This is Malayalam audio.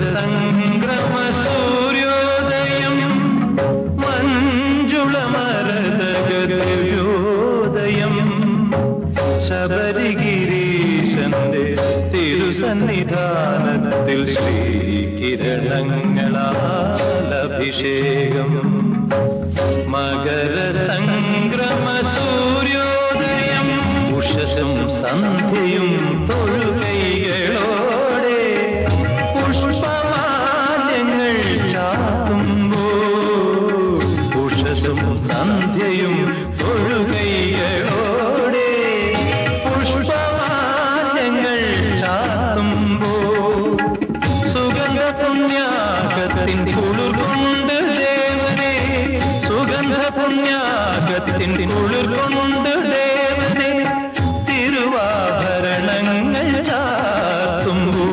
സംക്രമ സൂര്യോദയം മഞ്ജുള മരതഗോദയം ശബരിഗിരീശന്റെ തിരുസന്നിധാനത്തിൽ ശ്രീകിരണങ്ങളാൽ അഭിഷേകം. മകര സംഗ്രമ സൂര്യോദയം ഉഷസും സന്ധ്യയും സരസും സന്ധ്യയും തൊഴുകൈകളോടെ പുഷ്പമാനങ്ങൾ ചാത്തുമ്പോ സുഗന്ധ പുണ്യാകത്തിൻ കുളിർകൊണ്ട് ദേവനെ സുഗന്ധ പുണ്യാകത്തിൻ കുളിർകൊണ്ട് ദേവനെ തിരുവാഭരണങ്ങൾ ചാത്തുമ്പോ